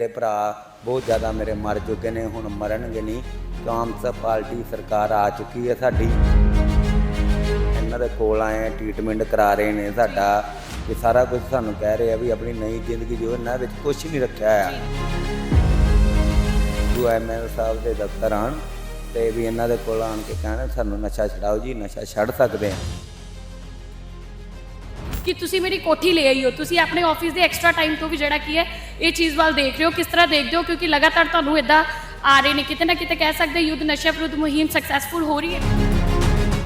ਜਿਹੜੇ ਭਰਾ ਬਹੁਤ ਜ਼ਿਆਦਾ ਮੇਰੇ ਮਰ ਚੁੱਕੇ ਨੇ, ਹੁਣ ਮਰਨਗੇ ਨਹੀਂ। ਕਾਮਸਾ ਪਾਰਟੀ ਸਰਕਾਰ ਆ ਚੁੱਕੀ ਹੈ ਸਾਡੀ। ਇਹਨਾਂ ਦੇ ਕੋਲ ਆਏ ਟ੍ਰੀਟਮੈਂਟ ਕਰਾ ਰਹੇ ਨੇ ਸਾਡਾ। ਕਿ ਸਾਰਾ ਕੁਝ ਸਾਨੂੰ ਕਹਿ ਰਹੇ ਆ ਵੀ ਆਪਣੀ ਨਈ ਜ਼ਿੰਦਗੀ ਜੋ ਇਹਨਾਂ ਵਿੱਚ ਕੁਝ ਨਹੀਂ ਰੱਖਿਆ ਆ ਜੋ ਐਮਐਲ ਸਾਹਿਬ ਦੇ ਦਫ਼ਤਰ ਆਣ ਤੇ ਵੀ ਇਹਨਾਂ ਦੇ ਕੋਲ ਆਣ ਕੇ ਕਹਿਣ, ਸਾਨੂੰ ਨਸ਼ਾ ਛਡਾਓ ਜੀ, ਨਸ਼ਾ ਛੱਡ ਸਕਦੇ ਆ। ਕਿ ਤੁਸੀਂ ਮੇਰੀ ਕੋਠੀ ਲੈ ਆਈ ਹੋ ਤੁਸੀਂ ਆਪਣੇ ਆਫਿਸ ਦੇ ਐਕਸਟਰਾ ਟਾਈਮ ਤੋਂ ਵੀ ਜਿਹੜਾ ਕੀ ਹੈ ਇਹ ਚੀਜ਼ ਵੱਲ ਦੇਖ ਰਹੇ ਹੋ ਕਿਸ ਤਰ੍ਹਾਂ ਦੇਖਦੇ ਹੋ? ਕਿਉਂਕਿ ਲਗਾਤਾਰ ਤੁਹਾਨੂੰ ਇਦਾਂ ਆ ਰਹੇ ਨੇ। ਕਿਤੇ ਨਾ ਕਿਤੇ ਕਹਿ ਸਕਦੇ ਯੁੱਧ ਨਸ਼ਾ ਵਿਰੁੱਧ ਮੁਹਿੰਮ ਸਕਸੈਸਫੁਲ ਹੋ ਰਹੀ ਹੈ।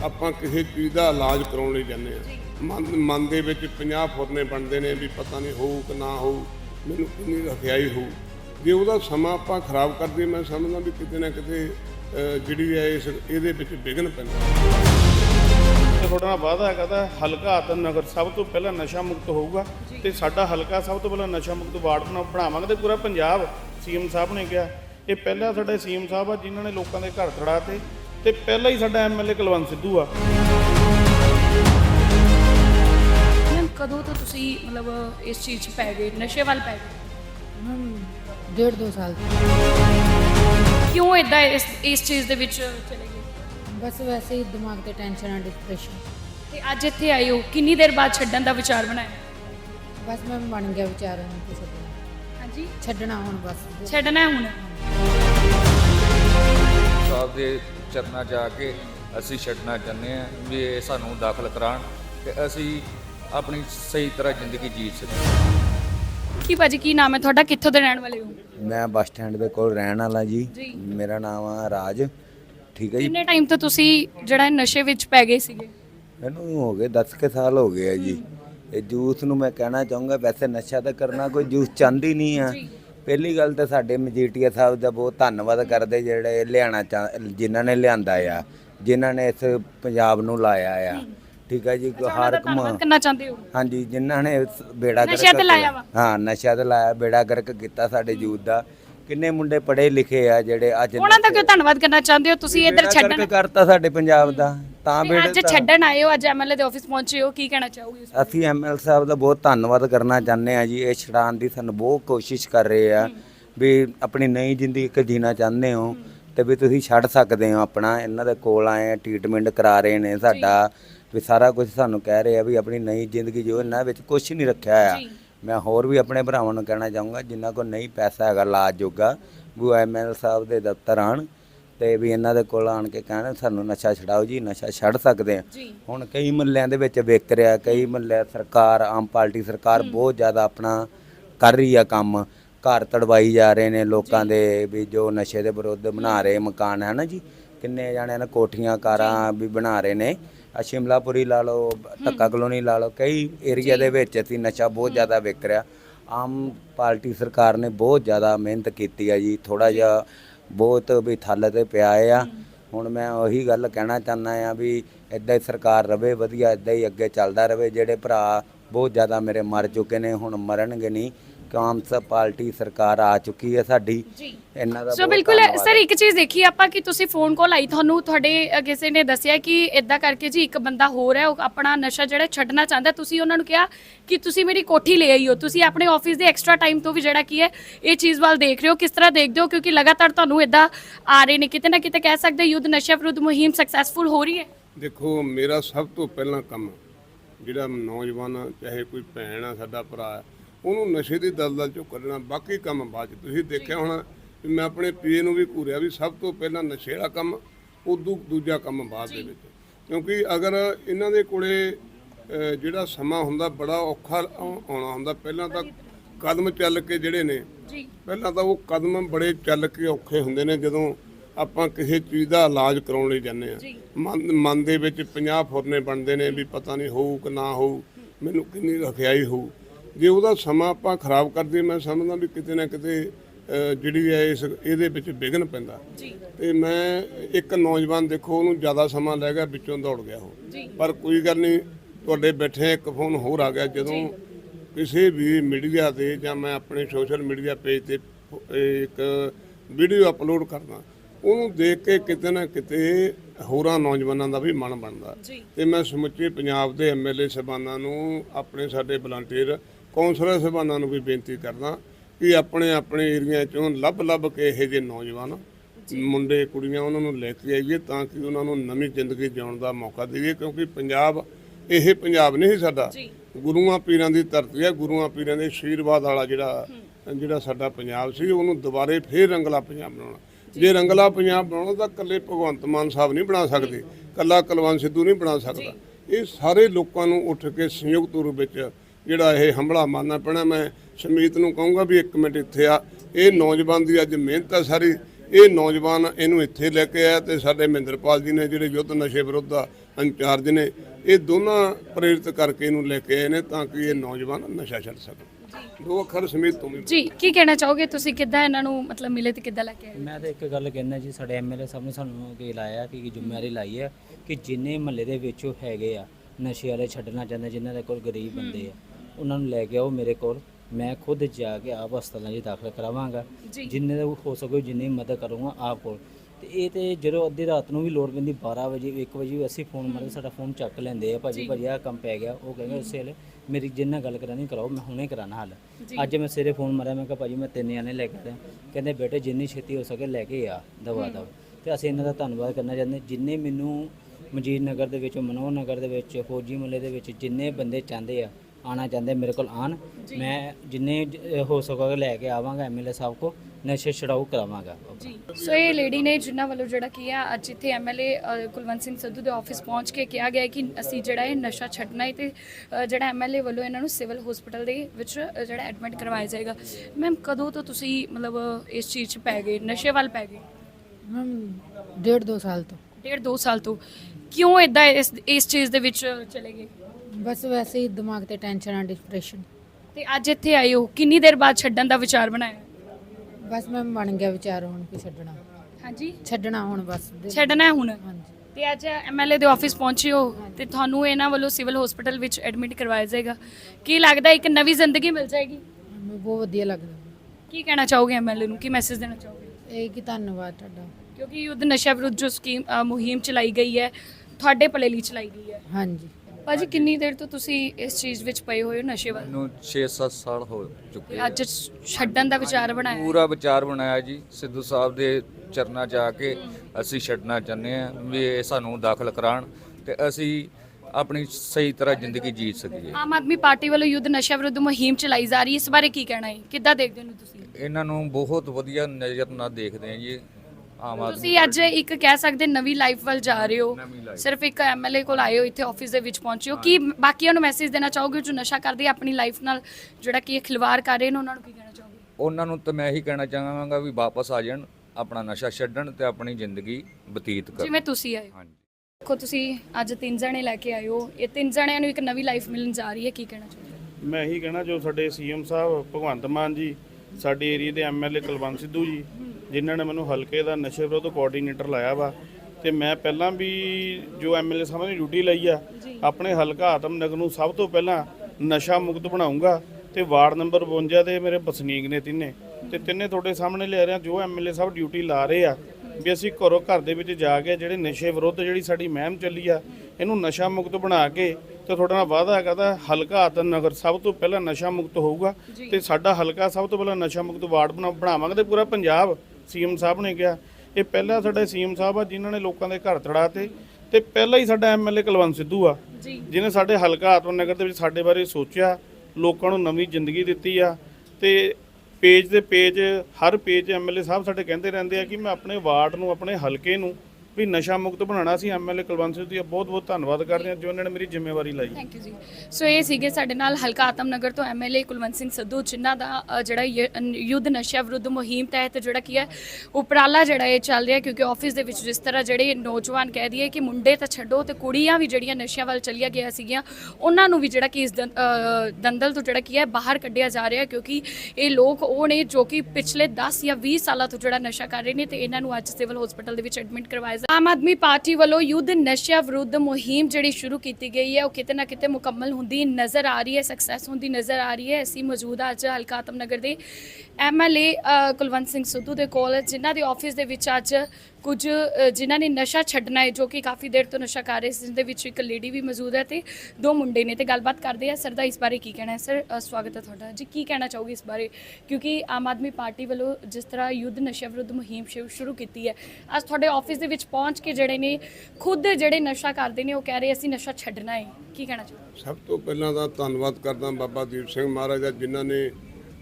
ਆਪਾਂ ਕਿਸੇ ਚੀਜ਼ ਦਾ ਇਲਾਜ ਕਰਾਉਣ ਲਈ ਜਾਂਦੇ ਆ ਮਨ ਮਨ ਦੇ ਵਿੱਚ 50 ਫੁਰਨੇ ਬਣਦੇ ਨੇ ਵੀ ਪਤਾ ਨਹੀਂ ਹੋਊ ਕਿ ਨਾ ਹੋਊ ਮੈਨੂੰ ਕਿੰਨੀ ਰਖਿਆਈ ਹੋਊ। ਜੇ ਉਹਦਾ ਸਮਾਂ ਆਪਾਂ ਖਰਾਬ ਕਰਦੇ ਮੈਂ ਸਮਝਦਾ ਵੀ ਕਿਤੇ ਨਾ ਕਿਤੇ ਅਹ, ਜਿਹੜੀ ਹੈ ਇਸ ਇਹਦੇ ਵਿੱਚ ਵਿਘਨ ਪੈਂਦਾ। ਤੁਹਾਡਾ ਨਾਲ ਵਾਅਦਾ ਹੈਗਾ ਤਾਂ ਹਲਕਾ ਆਤਮ ਨਗਰ ਸਭ ਤੋਂ ਪਹਿਲਾਂ ਨਸ਼ਾ ਮੁਕਤ ਹੋਊਗਾ ਤੇ ਸਾਡਾ ਹਲਕਾ ਸਭ ਤੋਂ ਪਹਿਲਾਂ ਨਸ਼ਾ ਮੁਕਤ ਵਾਰਡ ਬਣਾ ਬਣਾਵਾਂਗੇ ਤੇ ਪੂਰਾ ਪੰਜਾਬ ਸੀਐਮ ਸਾਹਿਬ ਨੇ ਕਿਹਾ। ਇਹ ਪਹਿਲਾ ਸਾਡੇ ਸੀਐਮ ਸਾਹਿਬ ਆ ਜਿਨ੍ਹਾਂ ਨੇ ਲੋਕਾਂ ਦੇ ਘਰ ਤੜਾ ਤੇ ਤੇ ਪਹਿਲਾ ਹੀ ਸਾਡਾ ਐਮਐਲਏ ਕੁਲਵੰਤ ਸਿੱਧੂ ਆ। ਕਦੋਂ ਤੋਂ ਤੁਸੀਂ ਮਤਲਬ ਇਸ ਚੀਜ਼ 'ਚ ਪੈ ਗਏ? ਨਸ਼ੇ ਵੱਲ ਪੈ ਗਏ? ਮੈਮ ਡੇਢ ਦੋ ਸਾਲ। ਕਿਉਂ ਇਦਾਂ ਇਸ ਇਸ ਚੀਜ਼ ਦੇ ਵਿੱਚ ਚਲੇ ਬਸ ਵੈਸੇ ਹੀ ਦਿਮਾਗ ਤੇ ਟੈਨਸ਼ਨ ਆ ਡਿਪਰੈਸ਼ਨ ਤੇ ਅੱਜ ਇੱਥੇ ਆਏ ਹੋ ਕਿੰਨੀ ਦੇਰ ਬਾਅਦ ਛੱਡਣ ਦਾ ਵਿਚਾਰ ਬਣਾਇਆ? ਬਸ ਮੈਂ ਬਣ ਗਿਆ ਵਿਚਾਰ ਹੁਣ ਕਿਸੇ ਦਾ ਹਾਂਜੀ। ਛੱਡਣਾ ਹੁਣ ਬਸ। ਛੱਡਣਾ ਹੈ ਹੁਣ? ਸਾਹਿਬ ਦੇ ਚਰਨਾਂ ਜਾ ਕੇ ਅਸੀਂ ਛੱਡਣਾ ਚਾਹੁੰਦੇ ਹਾਂ ਵੀ ਇਹ ਸਾਨੂੰ ਦਾਖਲ ਕਰਾਉਣ ਤੇ ਅਸੀਂ ਆਪਣੀ ਸਹੀ ਤਰ੍ਹਾਂ ਜ਼ਿੰਦਗੀ ਜੀ ਸਕੀਏ। ਕੀ ਭਾਜੀ ਕੀ ਨਾਮ ਹੈ ਤੁਹਾਡਾ? ਕਿੱਥੋਂ ਦੇ ਰਹਿਣ ਵਾਲੇ ਹੋ? ਮੈਂ ਬੱਸ ਸਟੈਂਡ ਦੇ ਕੋਲ ਰਹਿਣ ਵਾਲਾ ਜੀ। ਜੀ। ਮੇਰਾ ਨਾਮ ਆ ਰਾਜ। ਠੀਕ ਹੈ ਜੀ। ਕਿੰਨੇ ਟਾਈਮ ਤੋਂ ਤੁਸੀਂ ਜਿਹੜਾ ਇਹ ਨਸ਼ੇ ਵਿੱਚ ਪੈ ਗਏ ਸੀਗੇ? ਮੈਨੂੰ ਹੋ ਗਏ 10 ਕੇ ਸਾਲ ਹੋ ਗਏ ਆ ਜੀ। ਇਹ ਜੂਸ ਨੂੰ ਮੈਂ ਕਹਿਣਾ ਚਾਹੂੰਗਾ ਵੈਸੇ ਨਸ਼ਾ ਤਾਂ ਕਰਨਾ ਕੋਈ ਜੂਸ ਚਾਹੁੰਦੀ ਨਹੀਂ ਆ। ਜੀ। ਪਹਿਲੀ ਗੱਲ ਤਾਂ ਸਾਡੇ ਮਜੀਠੀਆ ਸਾਹਿਬ ਦਾ ਬਹੁਤ ਧੰਨਵਾਦ ਕਰਦੇ ਜਿਹੜੇ ਲਿਆਣਾ ਚਾਹ ਜਿਨ੍ਹਾਂ ਨੇ ਲਿਆਂਦਾ ਆ ਜਿਨ੍ਹਾਂ ਨੇ ਇਸ ਪੰਜਾਬ ਨੂੰ ਲਾਇਆ ਆ। ਠੀਕ ਹੈ ਜੀ ਹਰ ਇੱਕ ਧੰਨਵਾਦ ਮ- ਕਰਨਾ ਚਾਹੁੰਦੇ ਹੋ? ਹਾਂਜੀ ਜਿਨ੍ਹਾਂ ਨੇ ਬੇੜਾ ਨਸ਼ਿਆਂ ਤੇ ਗਰਕ ਲਾਇਆ ਵਾ। ਹਾਂ ਨਸ਼ਾ ਤੇ ਲਾਇਆ ਬੇੜਾ ਗਰਕ ਕੀਤਾ ਸਾਡੇ ਯੂਥ ਦਾ। ਕਿੰਨੇ ਮੁੰਡੇ ਪੜ੍ਹੇ ਲਿਖੇ ਆ ਜਿਹੜੇ ਅੱਜ ਉਹਨਾਂ ਦਾ ਕਿਉਂ ਧੰਨਵਾਦ ਕਰਨਾ ਚਾਹੁੰਦੇ ਹੋ? ਤੁਸੀਂ ਇੱਧਰ ਛੱਡਣ ਕਰਤਾ ਸਾਡੇ ਪੰਜਾਬ ਦਾ ਤਾਂ ਬੇੜੇ ਅੱਜ ਛੱਡਣ ਆਏ ਹੋ ਅੱਜ ਐਮਐਲਏ ਦੇ ਆਫਿਸ ਪਹੁੰਚੇ ਹੋ ਕੀ ਕਹਿਣਾ ਚਾਹੋਗੇ ਅਸੀਂ ਐਮਐਲ ਸਾਹਿਬ ਦਾ ਬਹੁਤ ਧੰਨਵਾਦ ਕਰਨਾ ਚਾਹੁੰਦੇ ਆ ਜੀ ਇਹ ਛਡਾਉਣ ਦੀ ਸਾਨੂੰ ਬਹੁਤ ਕੋਸ਼ਿਸ਼ ਕਰ ਰਹੇ ਆ ਵੀ ਆਪਣੀ ਨਈ ਜ਼ਿੰਦਗੀ ਇੱਕ ਜੀਣਾ ਚਾਹੁੰਦੇ ਹੋ ਤੇ ਵੀ ਤੁਸੀਂ ਛੱਡ ਸਕਦੇ ਹੋ ਆਪਣਾ ਇਹਨਾਂ ਦੇ ਕੋਲ ਆਏ ਆ ਟ੍ਰੀਟਮੈਂਟ ਕਰਾ ਰਹੇ ਨੇ ਸਾਡਾ ਵੀ ਸਾਰਾ ਕੁਝ ਸਾਨੂੰ ਕਹਿ ਰਹੇ ਆ ਵੀ ਆਪਣੀ ਨਈ ਜ਼ਿੰਦਗੀ ਜੋ ਇਹਨਾਂ ਵਿੱਚ ਕੁਝ ਨਹੀਂ ਰੱਖਿਆ ਆ। ਮੈਂ ਹੋਰ ਵੀ ਆਪਣੇ ਭਰਾਵਾਂ ਨੂੰ ਕਹਿਣਾ ਚਾਹੂੰਗਾ ਜਿਨ੍ਹਾਂ ਕੋਲ ਨਹੀਂ ਪੈਸਾ ਹੈਗਾ ਇਲਾਜ ਜੋਗਾ ਉਹ ਐਮਐਲ ਸਾਹਿਬ ਦੇ ਦਫ਼ਤਰ ਆਣ ਤੇ ਵੀ ਇਹਨਾਂ ਦੇ ਕੋਲ ਆਣ ਕੇ ਕਹਿਣ ਸਾਨੂੰ ਨਸ਼ਾ ਛਡਾਓ ਜੀ ਨਸ਼ਾ ਛੱਡ ਸਕਦੇ ਆ ਹੁਣ ਕਈ ਮਹੱਲਿਆਂ ਦੇ ਵਿੱਚ ਵਿਕ ਰਿਹਾ ਕਈ ਮਹੱਲੇ ਸਰਕਾਰ ਆਮ ਪਾਰਟੀ ਸਰਕਾਰ ਬਹੁਤ ਜ਼ਿਆਦਾ ਆਪਣਾ ਕਰ ਰਹੀ ਆ ਕੰਮ। ਘਰ ਤੜਵਾਈ ਜਾ ਰਹੇ ਨੇ ਲੋਕਾਂ ਦੇ ਵੀ ਜੋ ਨਸ਼ੇ ਦੇ ਵਿਰੁੱਧ ਬਣਾ ਰਹੇ ਮਕਾਨ ਹੈ ਨਾ ਜੀ? ਕਿੰਨੇ ਜਾਣਿਆਂ ਨੇ ਕੋਠੀਆਂ ਕਾਰਾਂ ਵੀ ਬਣਾ ਰਹੇ ਨੇ। ਆ ਸ਼ਿਮਲਾਪੁਰੀ ਲਾ ਲਓ ਧੱਕਾ ਕਲੋਨੀ ਲਾ ਲਓ ਕਈ ਏਰੀਆ ਦੇ ਵਿੱਚ ਅਸੀਂ ਨਸ਼ਾ ਬਹੁਤ ਜ਼ਿਆਦਾ ਵਿਕ ਰਿਹਾ। ਆਮ ਪਾਰਟੀ ਸਰਕਾਰ ਨੇ ਬਹੁਤ ਜ਼ਿਆਦਾ ਮਿਹਨਤ ਕੀਤੀ ਆ ਜੀ ਥੋੜਾ ਜਿਹਾ ਬਹੁਤ ਵੀ ਥੱਲ ਤੇ ਪਿਆ ਆ। ਹੁਣ ਮੈਂ ਉਹੀ ਗੱਲ ਕਹਿਣਾ ਚਾਹੁੰਦਾ ਆ ਵੀ ਇਦਾਂ ਹੀ ਸਰਕਾਰ ਰਵੇ ਵਧੀਆ ਇਦਾਂ ਹੀ ਅੱਗੇ ਚੱਲਦਾ ਰਵੇ ਜਿਹੜੇ ਭਰਾ ਬਹੁਤ ਜ਼ਿਆਦਾ ਮੇਰੇ ਮਰ ਚੁੱਕੇ ਨੇ ਹੁਣ ਮਰਨਗੇ ਨਹੀਂ। ਕਾਮਸਾ ਪਾਰਟੀ ਸਰਕਾਰ ਆ ਚੁੱਕੀ ਹੈ ਸਾਡੀ। ਜੀ। ਇਹਨਾਂ ਦਾ ਸੋ ਬਹੁਤ ਬਿਲਕੁਲ ਧੰਨਵਾਦ ਸਰ ਇੱਕ ਚੀਜ਼ ਦੇਖੀ ਆਪਾਂ ਕਿ ਤੁਸੀਂ ਫੋਨ ਕਾਲ ਆਈ ਤੁਹਾਨੂੰ ਤੁਹਾਡੇ ਅ, ਕਿਸੇ ਨੇ ਦੱਸਿਆ ਕਿ ਇਦਾਂ ਕਰਕੇ ਜੀ ਇੱਕ ਬੰਦਾ ਹੋਰ ਹੈ ਉਹ ਆਪਣਾ ਨਸ਼ਾ ਜਿਹੜਾ ਛੱਡਣਾ ਚਾਹੁੰਦਾ ਤੁਸੀਂ ਉਹਨਾਂ ਨੂੰ ਕਿਹਾ ਕਿ ਤੁਸੀਂ ਮੇਰੀ ਕੋਠੀ ਲੈ ਆਈ ਹੋ ਤੁਸੀਂ ਆਪਣੇ ਆਫਿਸ ਦੇ ਐਕਸਟਰਾ ਟਾਈਮ ਤੋਂ ਵੀ ਜਿਹੜਾ ਕੀ ਹੈ ਇਹ ਚੀਜ਼ ਵੱਲ ਦੇਖ ਰਹੇ ਹੋ ਕਿਸ ਤਰ੍ਹਾਂ ਦੇਖਦੇ ਹੋ ਕਿਉਂਕਿ ਲਗਾਤਾਰ ਤੁਹਾਨੂੰ ਇਦਾਂ ਆ ਰਹੇ ਨੇ ਕਿਤੇ ਨਾ ਕਿਤੇ ਕਹਿ ਸਕਦੇ ਯੁੱਧ ਨਸ਼ਾ ਵਿਰੁੱਧ ਮੁਹਿੰਮ ਸਕਸੈਸਫੁਲ ਹੋ ਰਹੀ ਹੈ। ਦੇਖੋ ਮੇਰਾ ਸਭ ਤੋਂ ਪਹਿਲਾਂ ਕੰਮ ਜਿਹੜਾ ਨੌਜਵਾਨ ਆ, ਚਾਹੇ ਕੋਈ ਭੈਣ ਆ ਸਾਡਾ ਭਰਾ ਆ, ਉਹਨੂੰ ਨਸ਼ੇ ਦੀ ਦਲਦਲ ਚੋਂ ਕੱਢਣਾ ਬਾਕੀ ਕੰਮ ਬਾਅਦ ਚ। ਤੁਸੀਂ ਦੇਖਿਆ ਹੋਣਾ ਵੀ ਮੈਂ ਆਪਣੇ ਪੀਏ ਨੂੰ ਵੀ ਘੂਰਿਆ ਵੀ ਸਭ ਤੋਂ ਪਹਿਲਾਂ ਨਸ਼ੇ ਵਾਲਾ ਕੰਮ ਉਦੋਂ ਦੂਜਾ ਕੰਮ ਬਾਅਦ ਦੇ ਵਿੱਚ। ਕਿਉਂਕਿ ਅਗਰ ਇਹਨਾਂ ਦੇ ਕੋਲੇ ਜਿਹੜਾ ਸਮਾਂ ਹੁੰਦਾ ਬੜਾ ਔਖਾ ਆਉ- ਆਉਣਾ ਹੁੰਦਾ ਪਹਿਲਾਂ ਤਾਂ ਕਦਮ ਚੱਲ ਕੇ ਜਿਹੜੇ ਨੇ ਪਹਿਲਾਂ ਤਾਂ ਉਹ ਕਦਮ ਬੜੇ ਚੱਲ ਕੇ ਔਖੇ ਹੁੰਦੇ ਨੇ ਜਦੋਂ ਆਪਾਂ ਕਿਸੇ ਚੀਜ਼ ਦਾ ਇਲਾਜ ਕਰਾਉਣ ਲਈ ਜਾਂਦੇ ਆ। ਮਨ ਮਨ ਦੇ ਵਿੱਚ 50 ਫੁਰਨੇ ਬਣਦੇ ਨੇ ਵੀ ਪਤਾ ਨਹੀਂ ਹੋਊ ਕਿ ਨਾ ਹੋਊ ਮੈਨੂੰ ਕਿੰਨੀ ਰਖਿਆਈ ਹੋਊ। ਜੇ ਉਹਦਾ ਸਮਾਂ ਆਪਾਂ ਖਰਾਬ ਕਰਦੇ ਮੈਂ ਸਮਝਦਾ ਵੀ ਕਿਤੇ ਨਾ ਕਿਤੇ ਜਿਹੜੀ ਹੈ ਇਸ ਇਹਦੇ ਵਿੱਚ ਵਿਘਨ ਪੈਂਦਾ। ਤੇ ਮੈਂ ਇੱਕ ਨੌਜਵਾਨ ਦੇਖੋ ਉਹਨੂੰ ਜ਼ਿਆਦਾ ਸਮਾਂ ਲੈ ਗਿਆ ਵਿੱਚੋਂ ਦੌੜ ਗਿਆ ਉਹ। ਪਰ ਕੋਈ ਗੱਲ ਨਹੀਂ ਤੁਹਾਡੇ ਬੈਠੇ ਇੱਕ ਫੋਨ ਹੋਰ ਆ ਗਿਆ ਜਦੋਂ ਕਿਸੇ ਵੀ ਮੀਡੀਆ ਤੇ ਜਾਂ ਮੈਂ ਆਪਣੇ ਸੋਸ਼ਲ ਮੀਡੀਆ ਪੇਜ ਤੇ ਇੱਕ ਵੀਡੀਓ ਅਪਲੋਡ ਕਰਦਾ ਉਹਨੂੰ ਦੇਖ ਕੇ ਕਿਤੇ ਨਾ ਕਿਤੇ ਹੋਰਾਂ ਨੌਜਵਾਨਾਂ ਦਾ ਵੀ ਮਨ ਬਣਦਾ। ਤੇ ਮੈਂ ਸਮੁੱਚੇ ਪੰਜਾਬ ਦੇ ਐਮਐਲਏ ਸਭਾਨਾਂ ਨੂੰ ਆਪਣੇ ਸਾਡੇ ਵਲੰਟੀਅਰ ਕੌਂਸਲਰ ਸਭਾਨਾਂ ਨੂੰ ਵੀ ਬੇਨਤੀ ਕਰਦਾ ਕਿ ਆਪਣੇ ਆਪਣੇ ਏਰੀਆ ਚੋਂ ਲੱਭ ਲੱਭ ਕੇ ਇਹੋ ਜਿਹੇ ਨੌਜਵਾਨ ਮੁੰਡੇ ਕੁੜੀਆਂ ਉਹਨਾਂ ਨੂੰ ਲੈ ਕੇ ਆਈਏ ਤਾਂ ਕਿ ਉਹਨਾਂ ਨੂੰ ਨਵੀਂ ਜ਼ਿੰਦਗੀ ਜਿਉਣ ਦਾ ਮੌਕਾ ਦੇਈਏ ਕਿਉਂਕਿ ਪੰਜਾਬ ਇਹ ਪੰਜਾਬ ਨਹੀਂ ਸਾਡਾ। ਗੁਰੂਆਂ ਪੀਰਾਂ ਦੀ ਧਰਤੀ ਹੈ ਗੁਰੂਆਂ ਪੀਰਾਂ ਦੇ ਆਸ਼ੀਰਵਾਦ ਵਾਲਾ ਜਿਹੜਾ ਜਿਹੜਾ ਸਾਡਾ ਪੰਜਾਬ ਸੀ ਉਹਨੂੰ ਦੁਬਾਰੇ ਫੇਰ ਰੰਗਲਾ ਪੰਜਾਬ ਬਣਾਉਣਾ। ਜੇ। ਰੰਗਲਾ ਪੰਜਾਬ ਬਣਾਉਣਾ ਤਾਂ ਇਕੱਲੇ ਭਗਵੰਤ ਮਾਨ ਸਾਹਿਬ ਨਹੀਂ ਬਣਾ ਸਕਦੇ ਇਕੱਲਾ ਕੁਲਵੰਤ ਸਿੱਧੂ ਨਹੀਂ ਬਣਾ ਸਕਦਾ। ਇਹ ਸਾਰੇ ਲੋਕਾਂ ਨੂੰ ਉੱਠ ਕੇ ਸੰਯੁਕਤ ਰੂਪ ਵਿੱਚ ਜਿਹੜਾ ਇਹ ਹਮਲਾ ਮਾਰਨਾ ਪੈਣਾ ਮੈਂ ਸ਼ਮੀਤ ਨੂੰ ਕਹੂੰਗਾ ਵੀ ਇੱਕ ਮਿੰਟ ਇੱਥੇ ਆ। ਇਹ ਨੌਜਵਾਨ ਦੀ ਅੱਜ ਮਿਹਨਤ ਹੈ ਸਾਰੀ। ਇਹ ਨੌਜਵਾਨ ਇਹਨੂੰ ਇੱਥੇ ਲੈ ਕੇ ਆਇਆ ਤੇ ਸਾਡੇ ਮਹਿੰਦਰਪਾਲ ਜੀ ਨੇ ਜਿਹੜੇ ਯੁੱਧ ਨਸ਼ੇ ਵਿਰੁੱਧ ਦਾ ਇੰਚਾਰਜ ਨੇ ਇਹ ਦੋਨਾਂ ਪ੍ਰੇਰਿਤ ਕਰਕੇ ਇਹਨੂੰ ਲੈ ਕੇ ਆਏ ਨੇ ਤਾਂ ਕਿ ਇਹ ਨੌਜਵਾਨ ਨਸ਼ਾ ਛੱਡ ਸਕਣ। ਦੋ ਅੱਖਰ ਸਮੇਤ ਤੋਂ ਵੀ ਜੀ ਕੀ ਕਹਿਣਾ ਚਾਹੋਗੇ ਤੁਸੀਂ? ਕਿੱਦਾਂ ਇਹਨਾਂ ਨੂੰ ਮਤਲਬ ਮਿਲੇ ਤੇ ਕਿੱਦਾਂ ਲੈ ਕੇ ਆਏ? ਮੈਂ ਤਾਂ ਇੱਕ ਗੱਲ ਕਹਿਣਾ ਜੀ ਸਾਡੇ ਐਮਐਲਏ ਸਾਹਿਬ ਨੇ ਸਾਨੂੰ ਕੀ ਲਾਇਆ ਕਿ ਜ਼ਿੰਮੇਵਾਰੀ ਲਾਈ ਹੈ ਕਿ ਜਿੰਨੇ ਮਹੱਲੇ ਦੇ ਵਿੱਚ ਉਹ ਹੈਗੇ ਆ ਨਸ਼ੇ ਵਾਲੇ ਛੱਡਣਾ ਚਾਹੁੰਦੇ ਜਿਨ੍ਹਾਂ ਦੇ ਕੋਲ ਗਰੀਬ ਬੰਦੇ ਆ। ਉਹਨਾਂ ਨੂੰ ਲੈ ਕੇ ਆਓ ਮੇਰੇ ਕੋਲ। ਮੈਂ ਖੁਦ ਜਾ ਕੇ ਆਪ ਹਸਪਤਾਲਾਂ 'ਚ ਦਾਖਲ ਕਰਾਵਾਂਗਾ। ਜੀ। ਜਿੰਨੇ ਦਾ ਹੋ ਸਕੇ ਜਿੰਨੀ ਮਦਦ ਕਰੂੰਗਾ ਆਪ ਕੋਲ। ਤੇ ਇਹ ਤੇ ਜਦੋਂ ਅੱਧੀ ਰਾਤ ਨੂੰ ਵੀ ਲੋੜ ਪੈਂਦੀ 12 ਵਜੇ 1 ਵਜੇ ਵੀ ਅਸੀਂ ਫੋਨ ਮਾਰਦੇ ਸਾਡਾ ਫੋਨ ਚੱਕ ਲੈਂਦੇ ਆ ਭਾਜੀ ਭਾਜੀ ਆ ਕੰਮ ਪੈ ਗਿਆ ਉਹ ਕਹਿੰਦੇ ਉਸੇ ਵੇਲੇ ਮੇਰੀ ਜਿੰਨਾ ਗੱਲ ਕਰਾਣੀ ਕਰਾਓ ਮੈਂ ਹੁਣੇ ਕਰਾਣਾ ਹੱਲ। ਅੱਜ ਮੈਂ ਸਵੇਰੇ ਫੋਨ ਮਾਰਿਆ ਮੈਂ ਕਿਹਾ ਭਾਜੀ ਮੈਂ ਤਿੰਨ ਜਾਣੇ ਲੈ ਕੇ ਆਇਆ ਕਹਿੰਦੇ ਬੇਟੇ ਜਿੰਨੀ ਛੇਤੀ ਹੋ ਸਕੇ ਲੈ ਕੇ ਆ ਦਵਾ ਦਵਾ। ਤੇ ਅਸੀਂ ਇਹਨਾਂ ਦਾ ਧੰਨਵਾਦ ਕਰਨਾ ਚਾਹੁੰਦੇ ਜਿੰਨੇ ਮੈਨੂੰ ਮਜੀਦ ਨਗਰ ਦੇ ਵਿੱਚ ਮਨੋਹਰ ਨਗਰ ਦੇ ਵਿੱਚ ਫੌਜੀ ਮੱਲੇ ਦੇ ਵਿੱਚ ਜਿੰਨੇ ਬੰਦੇ ਚਾਹੁੰਦੇ ਆ ਆਣਾ ਚਾਹੁੰਦੇ ਮੇਰੇ ਕੋਲ ਆਣ ਮੈਂ ਜਿੰਨੇ ਹੋ ਸਕੇਗਾ ਲੈ ਕੇ ਆਵਾਂਗਾ ਐਮਐਲਏ ਸਾਹਿਬ ਕੋ ਨਸ਼ੇ ਛਡਾਊ ਕਰਾਵਾਂਗਾ। ਜੀ। ਸੋ ਇਹ ਲੇਡੀ ਨੇ ਜਿਨ੍ਹਾਂ ਵੱਲੋਂ ਜਿਹੜਾ ਕੀ ਆ ਅੱਜ ਇੱਥੇ ਐਮਐਲਏ ਕੁਲਵੰਤ ਸਿੰਘ ਸੰਧੂ ਦੇ ਆਫਿਸ ਪਹੁੰਚ ਕੇ ਕਿਹਾ ਗਿਆ ਕਿ ਅਸੀਂ ਜਿਹੜਾ ਇਹ ਨਸ਼ਾ ਛੱਡਣਾ ਹੈ ਤੇ ਜਿਹੜਾ ਐਮਐਲਏ ਵੱਲੋਂ ਇਹਨਾਂ ਨੂੰ ਸਿਵਲ ਹਸਪੀਟਲ ਦੇ ਵਿੱਚ ਜਿਹੜਾ ਐਡਮਿਟ ਕਰਵਾਇਆ ਜਾਏਗਾ। ਮੈਮ ਕਦੋਂ ਤੋਂ ਤੁਸੀਂ ਮਤਲਬ ਇਸ ਚੀਜ਼ 'ਚ ਪੈ ਗਏ ਨਸ਼ੇ ਵੱਲ ਪੈ ਗਏ? ਮੈਮ ਡੇਢ ਦੋ ਸਾਲ ਤੋਂ। ਡੇਢ ਦੋ ਸਾਲ ਤੋਂ। ਕਿਉਂ ਇਦਾਂ ਇਸ ਇਸ ਚੀਜ਼ ਦੇ ਵਿੱਚ ਚਲੇ ਗਏ? ਬਸ ਵੈਸੇ ਹੀ ਦਿਮਾਗ ਤੇ ਟੈਨਸ਼ਨ ਆ ਡਿਪਰੈਸ਼ਨ ਤੇ ਅੱਜ ਇੱਥੇ ਆਏ ਹੋ ਕਿੰਨੀ ਦੇਰ ਬਾਅਦ ਛੱਡਣ ਦਾ ਵਿਚਾਰ ਬਣਾਇਆ? ਬਸ ਮੈਂ ਬਣ ਗਿਆ ਵਿਚਾਰ ਹੁਣ ਕਿ ਛੱਡਣਾ। ਹਾਂਜੀ। ਛੱਡਣਾ ਹੁਣ ਬਸ ਛੱਡਣਾ ਹੈ ਹੁਣ? ਹਾਂਜੀ। ਤੇ ਅੱਜ ਐਮਐਲਏ ਦੇ ਆਫਿਸ ਪਹੁੰਚੇ ਹੋ ਤੇ ਤੁਹਾਨੂੰ ਇਹਨਾਂ ਵੱਲੋਂ ਸਿਵਲ ਹਸਪੀਟਲ ਵਿੱਚ ਐਡਮਿਟ ਕਰਵਾਇਆ ਜਾਏਗਾ। ਕੀ ਲੱਗਦਾ ਇੱਕ ਨਵੀਂ ਜ਼ਿੰਦਗੀ ਮਿਲ ਜਾਏਗੀ? ਮੈਨੂੰ ਬਹੁਤ ਵਧੀਆ ਲੱਗਦਾ। ਕੀ ਕਹਿਣਾ ਚਾਹੋਗੇ ਐਮਐਲਏ ਨੂੰ? ਕੀ ਮੈਸੇਜ ਦੇਣਾ ਚਾਹੋਗੇ? ਇਹ ਕਿ ਧੰਨਵਾਦ ਤੁਹਾਡਾ। ਕਿਉਂਕਿ ਯੁੱਧ ਨਸ਼ਾ ਵਿਰੁੱਧ ਜੋ ਸਕੀਮ ਅ, ਮੁਹਿੰਮ ਚਲਾਈ ਗਈ ਹੈ ਤੁਹਾਡੇ ਭਲੇ ਲਈ ਚਲਾਈ ਗਈ ਹੈ। ਹਾਂਜੀ। ਭਾਜੀ ਕਿੰਨੀ ਦੇਰ ਤੋਂ ਤੁਸੀਂ ਇਸ ਚੀਜ਼ ਵਿੱਚ ਪਏ ਹੋਏ ਹੋ ਨਸ਼ੇ ਵੱਲ? ਮੈਨੂੰ 6-7 ਸਾਲ ਹੋ ਚੁੱਕੇ ਆ। ਅੱਜ ਛੱਡਣ ਦਾ ਵਿਚਾਰ ਬਣਾਇਆ। ਪੂਰਾ ਵਿਚਾਰ ਬਣਾਇਆ ਜੀ। ਸਿੱਧੂ ਸਾਹਿਬ ਦੇ ਚਰਨਾਂ 'ਚ ਆ ਕੇ ਅਸੀਂ ਛੱਡਣਾ ਚਾਹੁੰਦੇ ਆ ਵੀ ਇਹ ਸਾਨੂੰ ਦਾਖਲ ਕਰਾਉਣ ਤੇ ਅਸੀਂ ਆਪਣੀ ਸਹੀ ਤਰ੍ਹਾਂ ਜ਼ਿੰਦਗੀ ਜੀ ਸਕੀਏ। ਆਮ ਆਦਮੀ ਪਾਰਟੀ ਵੱਲੋਂ ਯੁੱਧ ਨਸ਼ਾ ਵਿਰੁੱਧ ਮੁਹਿੰਮ ਚਲਾਈ ਜਾ ਰਹੀ ਹੈ। ਇਸ ਬਾਰੇ ਕੀ ਕਹਿਣਾ ਹੈ? ਕਿੱਦਾਂ ਦੇਖਦੇ ਹੋ ਤੁਸੀਂ? ਇਹਨਾਂ ਨੂੰ ਬਹੁਤ ਵਧੀਆ ਨਜ਼ਰ ਨਾਲ ਦੇਖਦੇ ਆ ਜੀ। ਆਮ ਆਦਮੀ ਤੁਸੀਂ ਅੱਜ ਇੱਕ ਕਹਿ ਸਕਦੇ ਨਵੀਂ ਲਾਈਫ ਵੱਲ ਜਾ ਰਹੇ ਹੋ। life। ਸਿਰਫ ਇੱਕ ਐਮਐਲਏ ਕੋਲ ਆਏ ਹੋ ਇੱਥੇ ਆਫਿਸ ਦੇ ਵਿੱਚ ਪਹੁੰਚੇ ਹੋ। ਕੀ ਬਾਕੀਆਂ ਨੂੰ ਮੈਸੇਜ ਦੇਣਾ ਚਾਹੋਗੇ ਜੋ ਨਸ਼ਾ ਕਰਦੇ ਆ ਆਪਣੀ ਲਾਈਫ ਨਾਲ ਜਿਹੜਾ ਕਿ ਇਹ ਖਿਲਵਾੜ ਕਰ ਰਹੇ ਨੇ ਉਹਨਾਂ ਨੂੰ ਕੀ ਕਹਿਣਾ ਚਾਹੋਗੇ? ਉਹਨਾਂ ਨੂੰ ਤਾਂ ਮੈਂ ਇਹੀ ਕਹਿਣਾ ਚਾਹਾਂਗਾ ਵੀ ਵਾਪਸ ਆ ਜਾਣ ਆਪਣਾ ਨਸ਼ਾ ਛੱਡਣ ਤੇ ਆਪਣੀ ਜ਼ਿੰਦਗੀ ਬਤੀਤ ਕਰਨ। ਜਿਵੇਂ ਤੁਸੀਂ ਆਏ ਹੋ। ਹਾਂਜੀ। ਦੇਖੋ ਤੁਸੀਂ ਅੱਜ ਤਿੰਨ ਜਣੇ ਲੈ ਕੇ ਆਏ ਹੋ। ਇਹ ਤਿੰਨ ਜਣਿਆਂ ਨੂੰ ਇੱਕ ਨਵੀਂ ਲਾਈਫ ਮਿਲਣ ਜਾ ਰਹੀ ਹੈ ਕੀ ਕਹਿਣਾ ਚਾਹੋਗੇ? ਮੈਂ ਇਹੀ ਕਹਿਣਾ ਜੋ ਸਾਡੇ ਸੀਐਮ ਸਾਹਿਬ ਭਗਵੰਤ ਮਾਨ ਜੀ ਸਾਡੇ ਏਰੀਆ ਦੇ ਐਮਐਲਏ ਕੁਲਵੰਤ ਸਿੱਧੂ ਜੀ ਜਿਨ੍ਹਾਂ ਨੇ ਮੈਨੂੰ ਹਲਕੇ ਦਾ ਨਸ਼ੇ ਵਿਰੋਧ ਕੋਆਰਡੀਨੇਟਰ ਲਾਇਆ ਵਾ। ਤੇ ਮੈਂ ਪਹਿਲਾਂ ਵੀ ਜੋ ਐਮਐਲਏ ਸਾਹਿਬ ਨੇ ਡਿਊਟੀ ਲਈ ਆ ਆਪਣੇ ਹਲਕਾ ਆਤਮਨਗਰ ਨੂੰ ਸਭ ਤੋਂ ਪਹਿਲਾਂ ਨਸ਼ਾ ਮੁਕਤ ਬਣਾਉਂਗਾ ਤੇ ਵਾਰਡ ਨੰਬਰ 52 ਦੇ ਮੇਰੇ ਵਸਨੀਕ ਨੇ ਤਿੰਨੇ। ਤੇ ਤਿੰਨੇ ਤੁਹਾਡੇ ਸਾਹਮਣੇ ਲੈ ਰਿਹਾ ਜੋ ਐਮਐਲਏ ਸਾਹਿਬ ਡਿਊਟੀ ਲਾ ਰਹੇ ਆ ਵੀ ਅਸੀਂ ਘਰੋਂ ਘਰ ਦੇ ਵਿੱਚ ਜਾ ਕੇ ਜਿਹੜੇ ਨਸ਼ੇ ਵਿਰੁੱਧ ਜਿਹੜੀ ਸਾਡੀ ਮੁਹਿੰਮ ਚੱਲੀ ਆ ਇਹਨੂੰ ਨਸ਼ਾ ਮੁਕਤ ਬਣਾ ਕੇ ਤੇ ਤੁਹਾਡੇ ਨਾਲ ਵਾਅਦਾ ਹੈਗਾ ਤਾਂ ਹਲਕਾ ਆਤਮ ਨਗਰ ਸਭ ਤੋਂ ਪਹਿਲਾਂ ਨਸ਼ਾ ਮੁਕਤ ਹੋਊਗਾ ਤੇ ਸਾਡਾ ਹਲਕਾ ਸਭ ਤੋਂ ਪਹਿਲਾਂ ਨਸ਼ਾ ਮੁਕਤ ਵਾਰਡ ਬਣਾ ਬਣਾਵਾਂਗੇ ਤੇ ਪੂਰਾ ਪੰਜਾਬ ਸੀਐਮ ਸਾਹਿਬ ਨੇ ਕਿਹਾ। ਇਹ ਪਹਿਲਾ ਸਾਡਾ ਸੀਐਮ ਸਾਹਿਬ ਆ ਜਿਨ੍ਹਾਂ ਨੇ ਲੋਕਾਂ ਦੇ ਘਰ ਤੜਾਤੇ ਤੇ ਪਹਿਲਾ ਹੀ ਸਾਡਾ ਐਮਐਲਏ ਕੁਲਵੰਤ ਸਿੱਧੂ ਆ ਜਿਹਨੇ ਸਾਡੇ ਹਲਕਾ ਆਤਮ ਨਗਰ ਦੇ ਵਿੱਚ ਸਾਡੇ ਬਾਰੇ ਸੋਚਿਆ ਲੋਕਾਂ ਨੂੰ ਨਵੀਂ ਜ਼ਿੰਦਗੀ ਦਿੱਤੀ ਆ ਤੇ ਪੇਜ ਦੇ ਪੇਜ ਹਰ ਪੇਜ ਐਮਐਲਏ ਸਾਹਿਬ ਸਾਡੇ ਕਹਿੰਦੇ ਰਹਿੰਦੇ ਆ ਕਿ ਮੈਂ ਆਪਣੇ ਵਾਰਡ ਨੂੰ ਆਪਣੇ ਹਲਕੇ ਨੂੰ ਵੀ ਨਸ਼ਾ ਮੁਕਤ ਬਣਾਉਣਾ ਸੀ ਐਮਐਲਏ ਕੁਲਵੰਤ ਸਿੰਘ ਜੀ ਦਾ ਬਹੁਤ ਬਹੁਤ ਧੰਨਵਾਦ ਕਰਦੇ ਹਾਂ ਜੋ। ਉਹਨਾਂ ਨੇ ਮੇਰੀ ਜ਼ਿੰਮੇਵਾਰੀ ਲਈ। ਥੈਂਕ ਯੂ ਜੀ। ਸੋ ਇਹ ਸੀਗੇ ਸਾਡੇ ਨਾਲ ਹਲਕਾ ਆਤਮਨਗਰ ਤੋਂ ਐਮਐਲਏ ਕੁਲਵੰਤ ਸਿੰਘ ਸਿੱਧੂ ਜਿਨ੍ਹਾਂ ਦਾ ਅ, ਜਿਹੜਾ ਯ- ਅਨ- ਯੁੱਧ ਨਸ਼ਾ ਵਿਰੁੱਧ ਮੁਹਿੰਮ ਤਹਿਤ ਜਿਹੜਾ ਕੀ ਹੈ ਉਪਰਾਲਾ ਜਿਹੜਾ ਇਹ ਚੱਲ ਰਿਹਾ ਕਿਉਂਕਿ ਆਫਿਸ ਦੇ ਵਿੱਚ ਜਿਸ ਤਰ੍ਹਾਂ ਜਿਹੜੇ ਨੌਜਵਾਨ ਕਹਿ ਦਈਏ ਕਿ ਮੁੰਡੇ ਤਾਂ ਛੱਡੋ ਤੇ ਕੁੜੀਆਂ ਵੀ ਜਿਹੜੀਆਂ ਨਸ਼ਿਆਂ ਵੱਲ ਚਲੀਆਂ ਗਿਆ ਸੀਗੀਆਂ ਉਹਨਾਂ ਨੂੰ ਵੀ ਜਿਹੜਾ ਕਿ ਇਸ ਦੰ- ਅ, ਦੰਦਲ ਤੋਂ ਜਿਹੜਾ ਕੀ ਹੈ ਬਾਹਰ ਕੱਢਿਆ ਜਾ ਰਿਹਾ ਕਿਉਂਕਿ ਇਹ ਲੋਕ ਉਹ ਨੇ ਜੋ ਕਿ ਪਿਛਲੇ 10 ਜਾਂ 20 ਸਾਲਾਂ ਤੋਂ ਜਿਹੜਾ ਨਸ਼ਾ ਕਰ ਰਹੇ ਨੇ ਤੇ ਇਹਨਾਂ ਨੂੰ ਅੱਜ ਸਿਵਲ ਹਸਪੀਟਲ ਦੇ ਵਿੱਚ ਐਡਮਿਟ ਕਰਵਾਇਆ ਆਮ ਆਦਮੀ ਪਾਰਟੀ ਵੱਲੋਂ ਯੁੱਧ ਨਸ਼ਿਆਂ ਵਿਰੁੱਧ ਮੁਹਿੰਮ ਜਿਹੜੀ ਸ਼ੁਰੂ ਕੀਤੀ ਗਈ ਹੈ, ਉਹ ਕਿਤੇ ਨਾ ਕਿਤੇ ਮੁਕੰਮਲ ਹੁੰਦੀ ਨਜ਼ਰ ਆ ਰਹੀ ਹੈ ਸਕਸੈਸ ਹੁੰਦੀ ਨਜ਼ਰ ਆ ਰਹੀ ਹੈ। ਅਸੀਂ ਮੌਜੂਦ ਹਾਂ ਅੱਜ ਹਲਕਾ ਆਤਮਨਗਰ ਦੇ ਐਮਐਲਏ ਕੁਲਵੰਤ ਸਿੰਘ ਸਿੱਧੂ ਦੇ ਕੋਲ, ਜਿਨ੍ਹਾਂ ਦੇ ਆਫਿਸ ਦੇ ਵਿੱਚ ਅੱਜ ਕੁਝ ਜਿਨ੍ਹਾਂ ਨੇ ਨਸ਼ਾ ਛੱਡਣਾ ਹੈ, ਜੋ ਕਿ ਕਾਫੀ ਦੇਰ ਤੋਂ ਨਸ਼ਾ ਕਰ ਰਹੇ ਸੀ, ਜਿਸ ਦੇ ਵਿੱਚ ਇੱਕ ਲੇਡੀ ਵੀ ਮੌਜੂਦ ਹੈ ਤੇ ਦੋ ਮੁੰਡੇ ਨੇ ਤੇ ਗੱਲਬਾਤ ਕਰਦੇ ਆ ਸਰ ਦਾ ਇਸ ਬਾਰੇ ਕੀ ਕਹਿਣਾ ਹੈ? ਸਰ ਸਵਾਗਤ ਹੈ ਤੁਹਾਡਾ। ਜੀ, ਕੀ ਕਹਿਣਾ ਚਾਹੋਗੇ ਇਸ ਬਾਰੇ? ਕਿਉਂਕਿ ਆਮ ਆਦਮੀ ਪਾਰਟੀ ਵੱਲੋਂ ਜਿਸ ਤਰ੍ਹਾਂ ਯੁੱਧ ਨਸ਼ਾ ਵਿਰੁੱਧ ਮੁਹਿੰਮ ਸ਼ੁਰੂ- ਸ਼ੁਰੂ ਕੀਤੀ ਹੈ, ਅੱਜ ਤੁਹਾਡੇ ਆਫਿਸ ਦੇ ਵਿੱਚ ਪਹੁੰਚ ਕੇ ਜਿਹੜੇ ਨੇ ਖੁਦ ਜਿਹੜੇ ਨਸ਼ਾ ਕਰਦੇ ਨੇ, ਉਹ ਕਹਿ ਰਹੇ ਅਸੀਂ ਨਸ਼ਾ ਛੱਡਣਾ ਹੈ ਕੀ ਕਹਿਣਾ ਚਾਹੁੰਦੇ ਸਭ ਤੋਂ ਪਹਿਲਾਂ ਤਾਂ ਧੰਨਵਾਦ ਕਰਦਾ ਬਾਬਾ ਦੀਪ ਸਿੰਘ ਮਹਾਰਾਜ ਦਾ, ਜਿਨ੍ਹਾਂ ਨੇ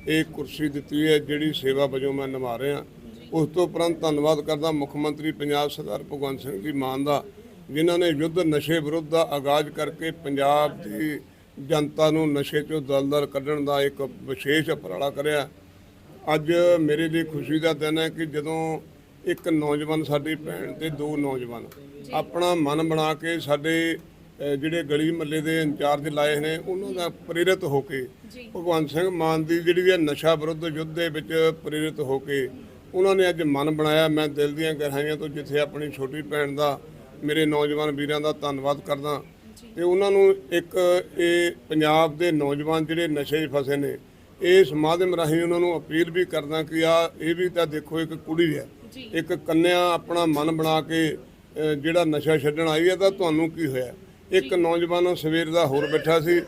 ਇਹ ਕੁਰਸੀ ਦਿੱਤੀ ਹੈ, ਜਿਹੜੀ ਸੇਵਾ ਵਜੋਂ ਮੈਂ ਨਿਭਾ ਰਿਹਾ। ਉਸ ਤੋਂ ਉਪਰੰਤ ਧੰਨਵਾਦ ਕਰਦਾ ਮੁੱਖ ਮੰਤਰੀ ਪੰਜਾਬ ਸਰਦਾਰ ਭਗਵੰਤ ਸਿੰਘ ਜੀ ਮਾਨ ਦਾ, ਜਿਨ੍ਹਾਂ ਨੇ ਯੁੱਧ ਨਸ਼ੇ ਵਿਰੁੱਧ ਦਾ ਆਗਾਜ਼ ਕਰਕੇ ਪੰਜਾਬ ਦੀ ਜਨਤਾ ਨੂੰ ਨਸ਼ੇ ਚੋਂ ਦਲਦਲ ਕੱਢਣ ਦਾ ਇੱਕ ਵਿਸ਼ੇਸ਼ ਉਪਰਾਲਾ ਕਰਿਆ। ਅੱਜ ਮੇਰੇ ਲਈ ਖੁਸ਼ੀ ਦਾ ਦਿਨ ਹੈ ਕਿ ਜਦੋਂ ਇੱਕ ਨੌਜਵਾਨ ਸਾਡੀ ਭੈਣ ਤੇ ਦੋ ਨੌਜਵਾਨ। ਆਪਣਾ ਮਨ ਬਣਾ ਕੇ ਸਾਡੇ ਜਿਹੜੇ ਗਲੀ ਮੱਲੇ ਦੇ ਇੰਚਾਰਜ ਲਾਏ ਨੇ ਉਹਨਾਂ ਦਾ ਪ੍ਰੇਰਿਤ ਹੋ ਕੇ ਭਗਵੰਤ ਸਿੰਘ ਮਾਨ ਦੀ ਜਿਹੜੀ ਹੈ ਨਸ਼ਾ ਵਿਰੁੱਧ ਯੁੱਧ ਦੇ ਵਿੱਚ ਪ੍ਰੇਰਿਤ ਹੋ ਕੇ ਉਹਨਾਂ ਨੇ ਅੱਜ ਮਨ ਬਣਾਇਆ। ਮੈਂ ਦਿਲ ਦੀਆਂ ਗਹਿਰਾਈਆਂ ਤੋਂ ਜਿੱਥੇ ਆਪਣੀ ਛੋਟੀ ਭੈਣ ਦਾ ਮੇਰੇ ਨੌਜਵਾਨ ਵੀਰਾਂ ਦਾ ਧੰਨਵਾਦ ਕਰਦਾ। ਤੇ ਉਹਨਾਂ ਨੂੰ ਇੱਕ ਇਹ ਪੰਜਾਬ ਦੇ ਨੌਜਵਾਨ ਜਿਹੜੇ ਨਸ਼ੇ 'ਚ ਫਸੇ ਨੇ ਇਸ ਮਾਧਿਅਮ ਰਾਹੀਂ ਉਹਨਾਂ ਨੂੰ ਅਪੀਲ ਵੀ ਕਰਦਾ ਕਿ ਆ ਇਹ ਵੀ ਤਾਂ ਦੇਖੋ ਇੱਕ ਕੁੜੀ ਹੈ। ਇੱਕ ਕੰਨਿਆ ਆਪਣਾ ਮਨ ਬਣਾ ਕੇ ਜਿਹੜਾ ਨਸ਼ਾ ਛੱਡਣ ਆਈ ਹੈ ਤਾਂ ਤੁਹਾਨੂੰ ਕੀ ਹੋਇਆ? ਇੱਕ ਨੌਜਵਾਨ ਸਵੇਰ ਦਾ ਹੋਰ ਬੈਠਾ ਸੀ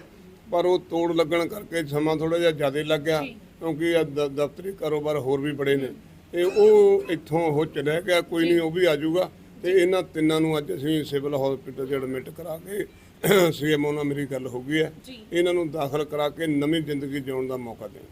ਪਰ ਉਹ ਤੋੜ ਲੱਗਣ ਕਰਕੇ ਸਮਾਂ ਥੋੜਾ ਜਿਹਾ ਜ਼ਿਆਦਾ ਲੱਗ ਗਿਆ ਕਿਉਂਕਿ ਦਫ਼ਤਰੀ ਕਾਰੋਬਾਰ ਹੋਰ ਵੀ ਬੜੇ ਨੇ। ਤੇ ਉਹ ਇੱਥੋਂ ਉਹ ਚਲਿਆ ਗਿਆ ਕੋਈ ਨਹੀਂ ਉਹ ਵੀ ਆ ਜਾਊਗਾ। ਤੇ ਇਹਨਾਂ ਤਿੰਨਾਂ ਨੂੰ ਅੱਜ ਅਸੀਂ ਸਿਵਲ ਹਸਪੀਟਲ 'ਚ ਐਡਮਿਟ ਕਰਾ ਕੇ ਸੀਐਮਓ ਨਾਲ ਮੇਰੀ ਗੱਲ ਹੋ ਗਈ ਹੈ। ਇਹਨਾਂ ਨੂੰ ਦਾਖਲ ਕਰਾ ਕੇ ਨਵੀਂ ਜ਼ਿੰਦਗੀ ਜਿਉਣ ਦਾ ਮੌਕਾ ਦੇਣ